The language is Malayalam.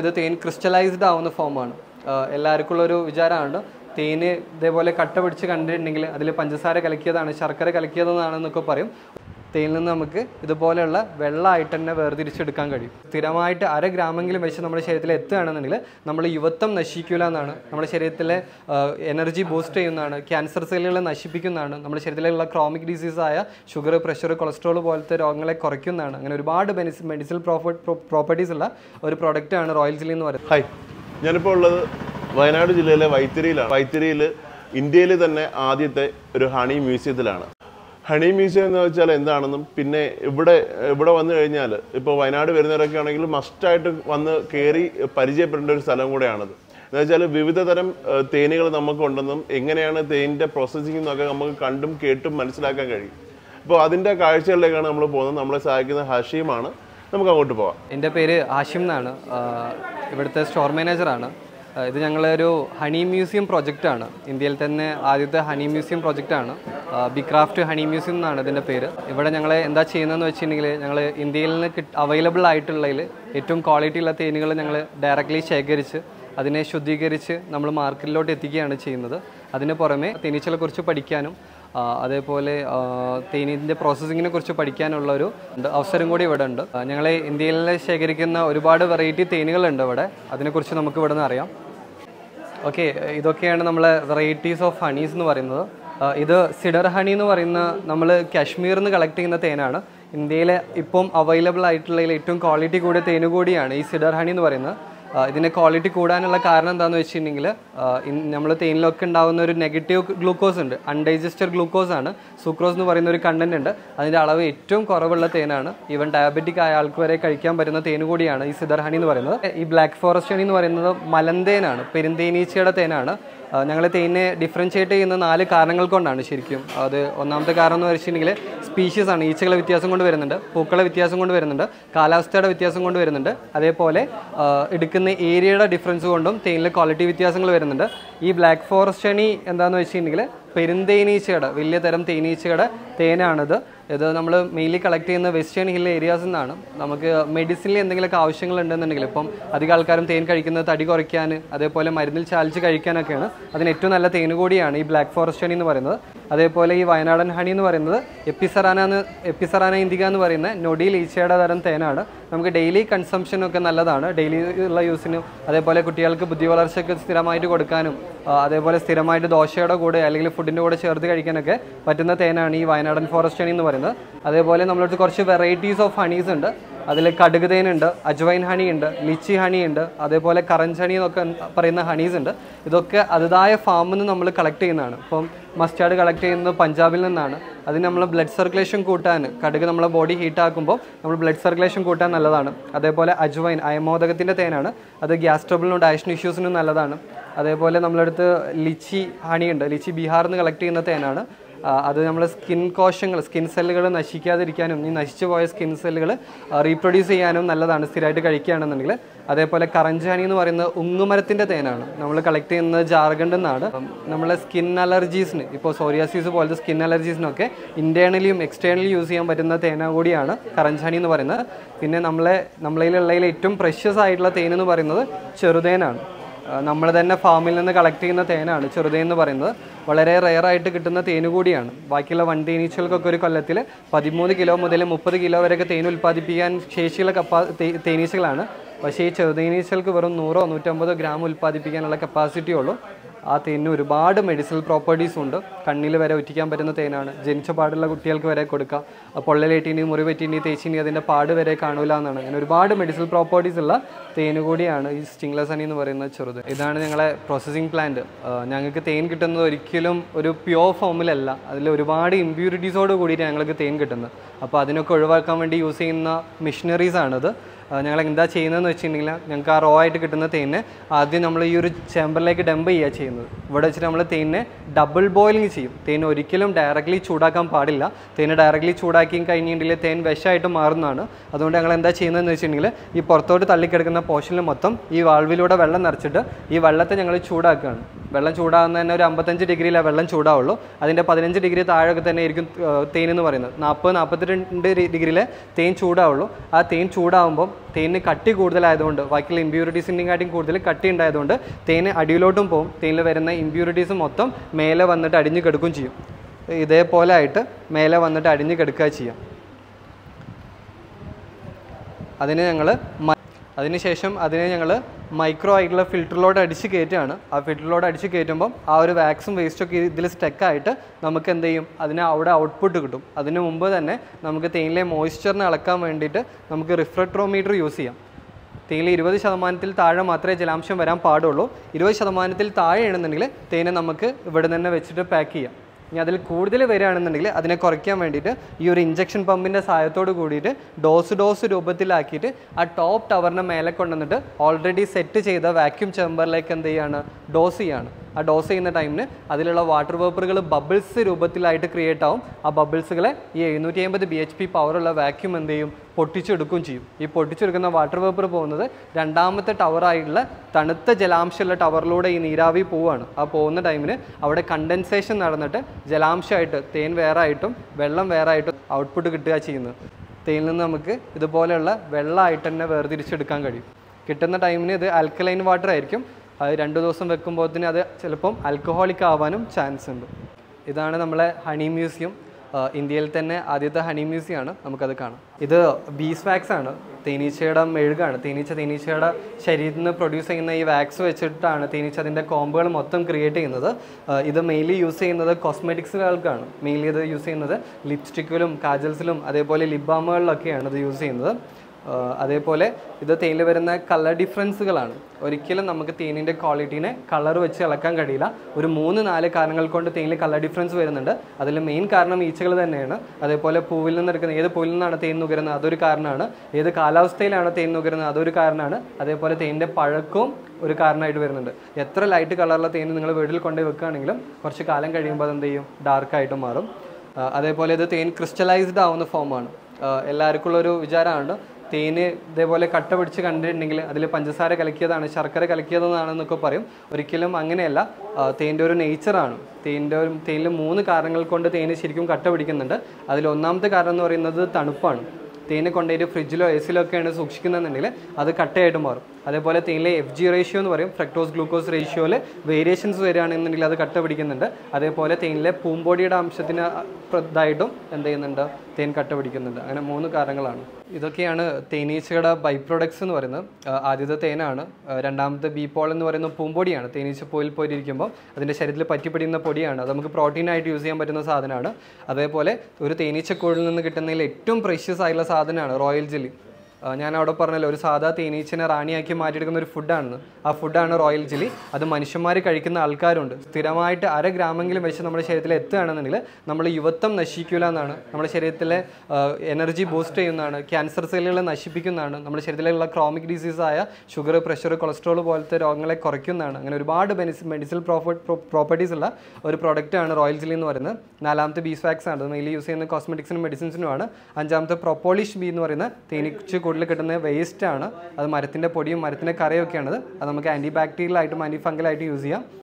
ഇത് തേൻ ക്രിസ്റ്റലൈസ്ഡ് ആവുന്ന ഫോമാണ് എല്ലാവർക്കും ഉള്ളൊരു വിചാരമാണ് തേന് ഇതേപോലെ കട്ട പിടിച്ച് കണ്ടിട്ടുണ്ടെങ്കിൽ അതിൽ പഞ്ചസാര കലക്കിയതാണ് ശർക്കര കലക്കിയതെന്നാണെന്നൊക്കെ പറയും. തേനിൽ നിന്ന് നമുക്ക് ഇതുപോലെയുള്ള വെള്ളമായിട്ട് തന്നെ വേർതിരിച്ചെടുക്കാൻ കഴിയും. സ്ഥിരമായിട്ട് അര ഗ്രാമെങ്കിലും വെച്ച് നമ്മുടെ ശരീരത്തിൽ എത്തുകയാണെന്നുണ്ടെങ്കിൽ നമ്മൾ യുവത്വം നശിക്കില്ല എന്നാണ്. നമ്മുടെ ശരീരത്തിലെ എനർജി ബൂസ്റ്റ് ചെയ്യുന്നതാണ്. ക്യാൻസർ സെല്ലുകളെ നശിപ്പിക്കുന്നതാണ്. നമ്മുടെ ശരീരത്തിലുള്ള ക്രോമിക് ഡിസീസ് ആയ ഷുഗർ പ്രഷർ കൊളസ്ട്രോൾ പോലത്തെ രോഗങ്ങളെ കുറയ്ക്കുന്നതാണ്. അങ്ങനെ ഒരുപാട് മെഡിസിൻ പ്രോപ്പർട്ടീസ് ഉള്ള ഒരു പ്രൊഡക്റ്റാണ് റോയൽ ജില്ലി എന്ന് പറയുന്നത്. ഹായ് ഞാനിപ്പോൾ ഉള്ളത് വയനാട് ജില്ലയിലെ വൈത്തിരിയിലാണ്. വൈത്തിരിയിൽ ഇന്ത്യയിൽ തന്നെ ആദ്യത്തെ ഒരു ഹണി മ്യൂസിയത്തിലാണ് ഹണി മ്യൂസിയം എന്ന് വെച്ചാൽ എന്താണെന്നും പിന്നെ ഇവിടെ ഇവിടെ വന്നു കഴിഞ്ഞാൽ ഇപ്പോൾ വയനാട് വരുന്നവരൊക്കെ ആണെങ്കിൽ മസ്റ്റായിട്ട് വന്ന് കയറി പരിചയപ്പെടേണ്ട ഒരു സ്ഥലം കൂടെയാണത്. എന്ന് വെച്ചാൽ വിവിധ തരം തേനുകൾ നമുക്കുണ്ടെന്നും എങ്ങനെയാണ് തേനിന്റെ പ്രോസസ്സിംഗ് എന്നൊക്കെ നമുക്ക് കണ്ടും കേട്ടും മനസ്സിലാക്കാൻ കഴിയും. അപ്പോൾ അതിന്റെ കാഴ്ചകളിലേക്കാണ് നമ്മൾ പോകുന്നത്. നമ്മളെ സഹായിക്കുന്ന ഹഷീമാണ്. നമുക്ക് അങ്ങോട്ട് പോവാം. എന്റെ പേര് ആഷിം എന്നാണ്. ഇവിടുത്തെ സ്റ്റോർ മാനേജറാണ് ഇത് ഞങ്ങളൊരു ഹണി മ്യൂസിയം പ്രൊജക്റ്റാണ് ഇന്ത്യയിൽ തന്നെ ആദ്യത്തെ ഹണി മ്യൂസിയം പ്രൊജക്റ്റാണ് ബി ക്രാഫ്റ്റ് ഹണി മ്യൂസിയം എന്നാണ് ഇതിന്റെ പേര്. ഇവിടെ ഞങ്ങൾ എന്താ ചെയ്യുന്നതെന്ന് വെച്ചിട്ടുണ്ടെങ്കിൽ ഞങ്ങൾ ഇന്ത്യയിൽ നിന്ന് കിട്ട് അവൈലബിൾ ആയിട്ടുള്ളതിൽ ഏറ്റവും ക്വാളിറ്റി ഉള്ള തേനുകൾ ഞങ്ങൾ ഡയറക്റ്റ്ലി ശേഖരിച്ച് അതിനെ ശുദ്ധീകരിച്ച് നമ്മൾ മാർക്കറ്റിലോട്ട് എത്തിക്കുകയാണ് ചെയ്യുന്നത്. അതിന് പുറമെ തേനീച്ചകളെക്കുറിച്ച് പഠിക്കാനും അതേപോലെ തേനീന്റെ പ്രോസസ്സിങ്ങിനെ കുറിച്ച് പഠിക്കാനുള്ള ഒരു അവസരം കൂടി ഇവിടെ ഉണ്ട്. ഞങ്ങൾ ഇന്ത്യയിൽ ശേഖരിക്കുന്ന ഒരുപാട് വെറൈറ്റി തേനുകളുണ്ട് ഇവിടെ. അതിനെക്കുറിച്ച് നമുക്ക് ഇവിടെ നിന്ന് അറിയാം. ഓക്കെ ഇതൊക്കെയാണ് നമ്മളെ വെറൈറ്റീസ് ഓഫ് ഹണീസ് എന്ന് പറയുന്നത്. ഇത് സിഡർ ഹണി എന്ന് പറയുന്ന നമ്മൾ കാശ്മീരിൽ നിന്ന് കളക്ട് ചെയ്യുന്ന തേനാണ്. ഇന്ത്യയിലെ ഇപ്പം അവൈലബിൾ ആയിട്ടുള്ളതിൽ ഏറ്റവും ക്വാളിറ്റി കൂടിയ തേന് കൂടിയാണ് ഈ സിഡർ ഹണി എന്ന് പറയുന്നത്. ഇതിന്റെ ക്വാളിറ്റി കൂടാനുള്ള കാരണം എന്താണെന്ന് വെച്ചിട്ടുണ്ടെങ്കിൽ നമ്മൾ തേനിലൊക്കെ ഉണ്ടാകുന്ന ഒരു നെഗറ്റീവ് ഗ്ലൂക്കോസ് ഉണ്ട്. അൺഡൈജസ്റ്റഡ് ഗ്ലൂക്കോസ് ആണ്. സൂക്രോസ് എന്ന് പറയുന്ന ഒരു കണ്ടന്റ് ഉണ്ട്. അതിന്റെ അളവ് ഏറ്റവും കുറവുള്ള തേനാണ്. ഈവൻ ഡയബറ്റിക് ആയ ആൾക്ക് വരെ കഴിക്കാൻ പറ്റുന്ന തേന് കൂടിയാണ് ഈ സിദർഹണി എന്ന് പറയുന്നത്. ഈ ബ്ലാക്ക് ഫോറസ്റ്റ് ഹണി എന്ന് പറയുന്നത് മലന്തേനാണ്. പെരുന്തേനീച്ചയുടെ തേനാണ്. ഞങ്ങൾ തേനിനെ ഡിഫറൻഷിയേറ്റ് ചെയ്യുന്ന നാല് കാരണങ്ങൾ കൊണ്ടാണ് ശരിക്കും. അത് ഒന്നാമത്തെ കാരണം എന്ന് വെച്ചിട്ടുണ്ടെങ്കിൽ സ്പീഷീസ് ആണ്. ഈച്ചകളെ വ്യത്യാസം കൊണ്ട് വരുന്നുണ്ട് പൂക്കളെ വ്യത്യാസം കൊണ്ട് വരുന്നുണ്ട് കാലാവസ്ഥയുടെ വ്യത്യാസം കൊണ്ട് വരുന്നുണ്ട്. അതേപോലെ എടുക്കുന്ന ഏരിയയുടെ ഡിഫറൻസ് കൊണ്ടും തേനിലെ ക്വാളിറ്റി വ്യത്യാസങ്ങൾ വരുന്നുണ്ട്. ഈ ബ്ലാക്ക് ഫോറസ്റ്റ് ഷണി എന്താണെന്ന് വെച്ചിട്ടുണ്ടെങ്കിൽ പെരുന്തേനീച്ചയുടെ വലിയ തരം തേനീച്ചയുടെ തേനാണിത്. ഇത് നമ്മൾ മെയിൻലി കളക്ട് ചെയ്യുന്ന വെസ്റ്റേൺ ഹിൽ ഏരിയാസിൽ നിന്നാണ്. നമുക്ക് മെഡിസിനിൽ എന്തെങ്കിലുമൊക്കെ ആവശ്യങ്ങൾ ഉണ്ടെന്നുണ്ടെങ്കിൽ ഇപ്പം അധികം ആൾക്കാരും തേൻ കഴിക്കുന്നത് തടി കുറയ്ക്കാൻ അതേപോലെ മരുന്നിൽ ചാലിച്ച് കഴിക്കാനൊക്കെയാണ്. അതിന് ഏറ്റവും നല്ല തേനുകൂടിയാണ് ഈ ബ്ലാക്ക് ഫോറസ്റ്റ് എന്ന് പറയുന്നത്. അതേപോലെ ഈ വയനാടൻ ഹണി എന്ന് പറയുന്നത് എപ്പിസറാന എന്ന് എപ്പിസറാന ഇന്ത്യ എന്ന് പറയുന്ന നൊടിയിൽ ഈച്ചയുടെ തരം തേനാണ്. നമുക്ക് ഡെയിലി കൺസംഷനൊക്കെ നല്ലതാണ്. ഡെയിലി ഉള്ള യൂസിനും അതേപോലെ കുട്ടികൾക്ക് ബുദ്ധി വളർച്ചയ്ക്ക് സ്ഥിരമായിട്ട് കൊടുക്കാനും അതേപോലെ സ്ഥിരമായിട്ട് ദോശയുടെ കൂടെ അല്ലെങ്കിൽ ഫുഡിന്റെ കൂടെ ചേർത്ത് കഴിക്കാനൊക്കെ പറ്റുന്ന തേനാണ് ഈ വയനാടൻ ഫോറസ്റ്റ് ഹണി എന്ന് പറയുന്നത്. അതേപോലെ നമ്മളടുത്ത് കുറച്ച് വെറൈറ്റീസ് ഓഫ് ഹണീസ് ഉണ്ട്. അതിൽ കടുക് തേനുണ്ട് അജ്വൈൻ ഹണി ഉണ്ട് ലിച്ചി ഹണി ഉണ്ട് അതേപോലെ കറഞ്ച് ഹണി എന്നൊക്കെ പറയുന്ന ഹണീസ് ഉണ്ട്. ഇതൊക്കെ അതിതായ ഫാമിൽ നിന്ന് നമ്മൾ കളക്ട് ചെയ്യുന്നതാണ്. ഇപ്പം മസ്റ്റാർഡ് കളക്ട് ചെയ്യുന്നത് പഞ്ചാബിൽ നിന്നാണ്. അതിന് നമ്മൾ ബ്ലഡ് സർക്കുലേഷൻ കൂട്ടാൻ കടുക് നമ്മളെ ബോഡി ഹീറ്റ് ആക്കുമ്പോൾ നമ്മൾ ബ്ലഡ് സർക്കുലേഷൻ കൂട്ടാൻ നല്ലതാണ്. അതേപോലെ അജ്വൈൻ അയമോദകത്തിന്റെ തേനാണ്. അത് ഗ്യാസ് ട്രബിളിനും ഡയഷൻ ഇഷ്യൂസിനും നല്ലതാണ്. അതേപോലെ നമ്മളടുത്ത് ലിച്ചി ഹണിയുണ്ട്. ലിച്ചി ബീഹാറിൽ നിന്ന് കളക്ട് ചെയ്യുന്ന തേനാണ്. അത് നമ്മൾ സ്കിൻ കോശങ്ങൾ സ്കിൻ സെല്ലുകൾ നശിക്കാതിരിക്കാനും ഈ നശിച്ചു പോയ സ്കിൻ സെല്ലുകൾ റീപ്രൊഡ്യൂസ് ചെയ്യാനും നല്ലതാണ് സ്ഥിരമായിട്ട് കഴിക്കുകയാണെന്നുണ്ടെങ്കിൽ അതേപോലെ കറഞ്ചാനി എന്ന് പറയുന്നത് ഉങ്ങുമരത്തിന്റെ തേനാണ്. നമ്മൾ കളക്ട് ചെയ്യുന്നത് ജാർഖണ്ഡിൽ നിന്നാണ്. നമ്മളെ സ്കിൻ അലർജീസിന് ഇപ്പോൾ സോറിയാസിസ് പോലത്തെ സ്കിൻ അലർജീസിനൊക്കെ ഇന്റേർണലിയും എക്സ്റ്റേണലി യൂസ് ചെയ്യാൻ പറ്റുന്ന തേന കൂടിയാണ് കറഞ്ചാനി എന്ന് പറയുന്നത്. പിന്നെ നമ്മളെ നമ്മളതിലുള്ളതിൽ ഏറ്റവും പ്രഷ്യസ് ആയിട്ടുള്ള തേൻ എന്ന് പറയുന്നത് ചെറുതേനാണ്. നമ്മൾ തന്നെ ഫാമിൽ നിന്ന് കളക്ട് ചെയ്യുന്ന തേനാണ് ചെറുതേൻ എന്ന് പറയുന്നത്. വളരെ റെയർ ആയിട്ട് കിട്ടുന്ന തേന് കൂടിയാണ്. ബാക്കിയുള്ള വൺ തേനീച്ചകൾക്കൊക്കെ ഒരു കൊല്ലത്തിൽ പതിമൂന്ന് കിലോ മുതൽ മുപ്പത് കിലോ വരെയൊക്കെ തേൻ ഉൽപ്പാദിപ്പിക്കാൻ ശേഷിയുള്ള കപ്പാ തേനീച്ചകളാണ്. പക്ഷേ ഈ ചെറുതേനീച്ചകൾക്ക് വെറും നൂറോ നൂറ്റമ്പതോ ഗ്രാം ഉൽപ്പാദിപ്പിക്കാനുള്ള കപ്പാസിറ്റി ഉള്ളൂ. ആ തേനിന് ഒരുപാട് മെഡിസിനൽ പ്രോപ്പർട്ടീസ് ഉണ്ട്. കണ്ണിൽ വരെ ഒറ്റിക്കാൻ പറ്റുന്ന തേനാണ്. ജനിച്ച പാടുള്ള കുട്ടികൾക്ക് വരെ കൊടുക്കുക പൊള്ളലേറ്റിനി മുറിവെറ്റിനി തേച്ചിനി അതിന്റെ പാട് വരെ കാണൂല എന്നാണ്. അങ്ങനെ ഒരുപാട് മെഡിസിനൽ പ്രോപ്പർട്ടീസ് ഉള്ള തേന് കൂടിയാണ് ഈ സ്റ്റിംഗ്ലസ് അണി എന്ന് പറയുന്ന ചെറുത്. ഇതാണ് ഞങ്ങളെ പ്രോസസ്സിംഗ് പ്ലാന്റ് ഞങ്ങൾക്ക് തേൻ കിട്ടുന്നത് ഒരിക്കലും ഒരു പ്യോർ ഫോമിലല്ല അതിൽ ഒരുപാട് ഇമ്പ്യൂരിറ്റീസോട് കൂടിയിട്ട് ഞങ്ങൾക്ക് തേൻ കിട്ടുന്നത്. അപ്പോൾ അതിനൊക്കെ ഒഴിവാക്കാൻ വേണ്ടി യൂസ് ചെയ്യുന്ന മെഷീനറീസ് ആണിത്. ഞങ്ങൾ എന്താ ചെയ്യുന്നതെന്ന് വെച്ചിട്ടുണ്ടെങ്കിൽ ഞങ്ങൾക്ക് ആ റോ ആയിട്ട് കിട്ടുന്ന തേന് ആദ്യം നമ്മൾ ഈ ഒരു ചേമ്പറിലേക്ക് ഡംപ് ചെയ്യുക ചെയ്യുന്നത്. ഇവിടെ വെച്ചിട്ട് നമ്മൾ തേനിനെ ഡബിൾ ബോയിലിംഗ് ചെയ്യും. തേൻ ഒരിക്കലും ഡയറക്റ്റ്ലി ചൂടാക്കാൻ പാടില്ല. തേന് ഡയറക്റ്റ്ലി ചൂടാക്കി കഴിഞ്ഞിട്ടുണ്ടെങ്കിൽ തേൻ വിഷമായിട്ട് മാറുന്നതാണ്. അതുകൊണ്ട് ഞങ്ങൾ എന്താ ചെയ്യുന്നതെന്ന് വെച്ചിട്ടുണ്ടെങ്കിൽ ഈ പുറത്തോട്ട് തള്ളിക്കിടക്കുന്ന പോർഷനിൽ മൊത്തം ഈ വാൾവിലൂടെ വെള്ളം നിറച്ചിട്ട് ഈ വെള്ളത്തെ ഞങ്ങൾ ചൂടാക്കുകയാണ്. വെള്ളം ചൂടാകുന്ന തന്നെ ഒരു അമ്പത്തഞ്ച് ഡിഗ്രിയിലാണ് വെള്ളം ചൂടാവുള്ളൂ. അതിന്റെ പതിനഞ്ച് ഡിഗ്രി താഴെയൊക്കെ തന്നെ ആയിരിക്കും തേൻ എന്ന് പറയുന്നത്. നാൽപ്പത് നാൽപ്പത്തിരണ്ട് ഡിഗ്രിയിലെ തേൻ ചൂടാവുള്ളൂ. ആ തേൻ ചൂടാവുമ്പോൾ തേനിന് കട്ടി കൂടുതലായതുകൊണ്ട് ബാക്കിയുള്ള ഇമ്പ്യൂരിറ്റീസിന്റെയും കൂടുതൽ കട്ടി ഉണ്ടായതുകൊണ്ട് തേൻ അടിയിലോട്ടും പോകും. തേനിൽ വരുന്ന ഇമ്പ്യൂരിറ്റീസ് മൊത്തം മേലെ വന്നിട്ട് അടിഞ്ഞു കിടക്കുകയും ചെയ്യും. ഇതേപോലെ ആയിട്ട് മേലെ വന്നിട്ട് അടിഞ്ഞു കിടക്കുക ചെയ്യാം. അതിന് ഞങ്ങൾ അതിനുശേഷം അതിനെ ഞങ്ങൾ മൈക്രോ ആയിട്ടുള്ള ഫിൽറ്ററിലോട്ട് അടിച്ച് കയറ്റുകയാണ്. ആ ഫിൽറ്ററിലോട്ട് അടിച്ച് കയറ്റുമ്പം ആ ഒരു വാക്സും വേസ്റ്റൊക്കെ ഇതിൽ സ്റ്റെക്കായിട്ട് നമുക്ക് എന്ത് ചെയ്യും? അതിന് അവിടെ ഔട്ട്പുട്ട് കിട്ടും. അതിന് മുമ്പ് തന്നെ നമുക്ക് തേനിലെ മോയ്സ്ചറിനെ അളക്കാൻ വേണ്ടിയിട്ട് നമുക്ക് റിഫ്രക്ട്രോമീറ്റർ യൂസ് ചെയ്യാം. തേനിൽ ഇരുപത് ശതമാനത്തിൽ താഴെ മാത്രമേ ജലാംശം വരാൻ പാടുള്ളൂ. ഇരുപത് ശതമാനത്തിൽ താഴെ ഇടുന്നുണ്ടെങ്കിൽ തേനെ നമുക്ക് ഇവിടെ തന്നെ വെച്ചിട്ട് പാക്ക് ചെയ്യാം. ഇനി അതിൽ കൂടുതൽ വരികയാണെന്നുണ്ടെങ്കിൽ അതിനെ കുറയ്ക്കാൻ വേണ്ടിയിട്ട് ഈ ഒരു ഇഞ്ചക്ഷൻ പമ്പിന്റെ സഹായത്തോട് കൂടിയിട്ട് ഡോസ് ഡോസ് രൂപത്തിലാക്കിയിട്ട് ആ ടോപ്പ് ടവറിനെ മേലെ കൊണ്ടുവന്നിട്ട് ഓൾറെഡി സെറ്റ് ചെയ്ത വാക്യൂം ചേമ്പറിലേക്ക് എന്ത് ചെയ്യാണ്? ഡോസ് ചെയ്യാണ്. ആ ഡോസ് ചെയ്യുന്ന ടൈമിന് അതിലുള്ള വാട്ടർ വേപ്പറുകൾ ബബിൾസ് രൂപത്തിലായിട്ട് ക്രിയേറ്റ് ആവും. ആ ബബിൾസുകളെ ഈ എഴുന്നൂറ്റി അമ്പത് ബി എച്ച് പി പവറുള്ള വാക്യൂം എന്ത് ചെയ്യും? പൊട്ടിച്ചെടുക്കുകയും ചെയ്യും. ഈ പൊട്ടിച്ചെടുക്കുന്ന വാട്ടർ വേപ്പർ പോകുന്നത് രണ്ടാമത്തെ ടവറായിട്ടുള്ള തണുത്ത ജലാംശമുള്ള ടവറിലൂടെ ഈ നീരാവി പോവുകയാണ്. ആ പോകുന്ന ടൈമിന് അവിടെ കണ്ടൻസേഷൻ നടന്നിട്ട് ജലാംശമായിട്ട് തേൻ വേറെ ആയിട്ടും വെള്ളം വേറെ ആയിട്ടും ഔട്ട്പുട്ട് കിട്ടുക ചെയ്യുന്നത്. തേനിൽ നിന്ന് നമുക്ക് ഇതുപോലെയുള്ള വെള്ളമായിട്ട് തന്നെ വേർതിരിച്ചെടുക്കാൻ കഴിയും. കിട്ടുന്ന ടൈമിന് ഇത് ആൽക്കലൈൻ വാട്ടർ ആയിരിക്കും. അത് രണ്ട് ദിവസം വെക്കുമ്പോഴത്തേന് അത് ചിലപ്പം ആൽക്കഹോളിക് ആവാനും ചാൻസ് ഉണ്ട്. ഇതാണ് നമ്മളെ ഹണി മ്യൂസിയം ഇന്ത്യയിൽ തന്നെ ആദ്യത്തെ ഹണി മ്യൂസിയം ആണ്. നമുക്കത് കാണാം. ഇത് ബീസ് വാക്സ് ആണ്. തേനീച്ചയുടെ മെഴുകാണ്. തേനീച്ച തേനീച്ചയുടെ ശരീരത്തിൽ നിന്ന് പ്രൊഡ്യൂസ് ചെയ്യുന്ന ഈ വാക്സ് വെച്ചിട്ടാണ് തേനീച്ച അതിന്റെ കോമ്പുകൾ മൊത്തം ക്രിയേറ്റ് ചെയ്യുന്നത്. ഇത് മെയിൻലി യൂസ് ചെയ്യുന്നത് കോസ്മെറ്റിക്സുകൾക്കാണ് മെയിൻലി ഇത് യൂസ് ചെയ്യുന്നത് ലിപ്സ്റ്റിക്കിലും കാജൽസിലും അതേപോലെ ലിപ് ബാമുകളിലൊക്കെയാണ് ഇത് യൂസ് ചെയ്യുന്നത്. അതേപോലെ ഇത് തേനിൽ വരുന്ന കളർ ഡിഫറൻസുകളാണ് ഒരിക്കലും നമുക്ക് തേനിന്റെ ക്വാളിറ്റീനെ കളർ വെച്ച് ഇളക്കാൻ കഴിയില്ല. ഒരു മൂന്ന് നാല് കാരണങ്ങൾ കൊണ്ട് തേനിൽ കളർ ഡിഫറൻസ് വരുന്നുണ്ട്. അതിൽ മെയിൻ കാരണം ഈച്ചകൾ തന്നെയാണ്. അതേപോലെ പൂവിൽ നിന്ന് എടുക്കുന്ന ഏത് പൂവിൽ നിന്നാണ് തേൻ നുകരുന്നത്? അതൊരു കാരണമാണ്. ഏത് കാലാവസ്ഥയിലാണ് തേൻ നുകരുന്നത്? അതൊരു കാരണമാണ്. അതേപോലെ തേനിന്റെ പഴക്കവും ഒരു കാരണമായിട്ട് വരുന്നുണ്ട്. എത്ര ലൈറ്റ് കളറുള്ള തേൻ നിങ്ങൾ വീട്ടിൽ കൊണ്ടുപോയി വെക്കുകയാണെങ്കിലും കുറച്ച് കാലം കഴിയുമ്പോൾ അത് ചെയ്യും? ഡാർക്കായിട്ട് മാറും. അതേപോലെ ഇത് തേൻ ക്രിസ്റ്റലൈസ്ഡ് ആവുന്ന ഫോമാണ് എല്ലാവർക്കും ഉള്ളൊരു വിചാരമാണ്. തേന് ഇതേപോലെ കട്ട പിടിച്ച് കണ്ടിട്ടുണ്ടെങ്കിൽ അതിൽ പഞ്ചസാര കലക്കിയതാണ് ശർക്കര കലക്കിയതെന്നാണെന്നൊക്കെ പറയും. ഒരിക്കലും അങ്ങനെയല്ല. തേന്റെ ഒരു നേച്ചറാണ് തേന്റെ ഒരു തേനിൽ മൂന്ന് കാരണങ്ങൾ കൊണ്ട് തേന് ശരിക്കും കട്ട പിടിക്കുന്നുണ്ട്. അതിൽ ഒന്നാമത്തെ കാരണം എന്ന് പറയുന്നത് തണുപ്പാണ്. തേനെ കൊണ്ടുപോയിട്ട് ഫ്രിഡ്ജിലോ എ സിയിലോ ഒക്കെയാണ് സൂക്ഷിക്കുന്നതെന്നുണ്ടെങ്കിൽ അത് കട്ടയായിട്ട് മാറും. അതേപോലെ തേനിലെ എഫ് ജി റേഷ്യോ എന്ന് പറയും ഫ്രക്ടോസ് ഗ്ലൂക്കോസ് റേഷ്യോയിൽ വേരിയേഷൻസ് വരികയാണെന്നുണ്ടെങ്കിൽ അത് കട്ട പിടിക്കുന്നുണ്ട്. അതേപോലെ തേനിലെ പൂമ്പൊടിയുടെ അംശത്തിന് ഇതായിട്ടും എന്ത് ചെയ്യുന്നുണ്ട്? തേൻ കട്ട പിടിക്കുന്നുണ്ട്. അങ്ങനെ മൂന്ന് കാരണങ്ങളാണ്. ഇതൊക്കെയാണ് തേനീച്ചയുടെ ബൈ പ്രൊഡക്ട്സ് എന്ന് പറയുന്നത്. ആദ്യത്തെ തേനാണ്. രണ്ടാമത്തെ ബീപ്പോൾ പോൾ എന്ന് പറയുന്ന പൂമ്പൊടിയാണ്. തേനീച്ച പോയിൽ പോയിരിക്കുമ്പോൾ അതിന്റെ ശരീരത്തിൽ പറ്റിപ്പിടിയുന്ന പൊടിയാണ്. അത് നമുക്ക് പ്രോട്ടീനായിട്ട് യൂസ് ചെയ്യാൻ പറ്റുന്ന സാധനമാണ്. അതേപോലെ ഒരു തേനീച്ചക്കൂടിൽ നിന്ന് കിട്ടുന്നതിൽ ഏറ്റവും പ്രഷ്യസ് ആയിട്ടുള്ള സാധനമാണ് റോയൽ ജെല്ലി ഞാൻ അവിടെ പറഞ്ഞല്ലോ ഒരു സാധാ തേനീച്ചനെ റാണിയാക്കി മാറ്റിയെടുക്കുന്ന ഒരു ഫുഡാണ് ആ ഫുഡാണ് റോയൽ ജെല്ലി അത് മനുഷ്യന്മാർ കഴിക്കുന്ന ആൾക്കാരുണ്ട്. സ്ഥിരമായിട്ട് അര ഗ്രാമെങ്കിലും വെച്ച് നമ്മുടെ ശരീരത്തിൽ എത്തുകയാണെന്നുണ്ടെങ്കിൽ നമ്മൾ യുവത്വം നശിക്കില്ല എന്നാണ്. നമ്മുടെ ശരീരത്തിലെ എനർജി ബൂസ്റ്റ് ചെയ്യുന്നതാണ്. ക്യാൻസർ സെല്ലുകളെ നശിപ്പിക്കുന്നതാണ്. നമ്മുടെ ശരീരത്തിലുള്ള ക്രോമിക് ഡിസീസ് ആയ ഷുഗർ പ്രഷർ കൊളസ്ട്രോൾ പോലത്തെ രോഗങ്ങളെ കുറയ്ക്കുന്നതാണ്. അങ്ങനെ ഒരുപാട് മെഡിസിൻ പ്രോപ്പർട്ടീസ് ഉള്ള ഒരു പ്രോഡക്റ്റാണ് റോയൽ ജെല്ലി എന്ന് പറയുന്നത്. നാലാമത്തെ ബീസ് വാക്സ് ആണ് മെയിൻലി യൂസ് ചെയ്യുന്ന കോസ്മെറ്റിക്സിനും മെഡിസിൻസിനുമാണ് അഞ്ചാമത്തെ പ്രൊപ്പോളിഷ് ബി എന്ന് പറയുന്ന തേനീച്ച കൂടുതൽ കിട്ടുന്ന വേസ്റ്റാണ് അത് മരത്തിന്റെ പൊടിയും മരത്തിന്റെ കറിയൊക്കെയാണത് അത് നമുക്ക് ആന്റി ബാക്ടീരിയലായിട്ടും ആന്റി ഫംഗലായിട്ടും യൂസ് ചെയ്യാം.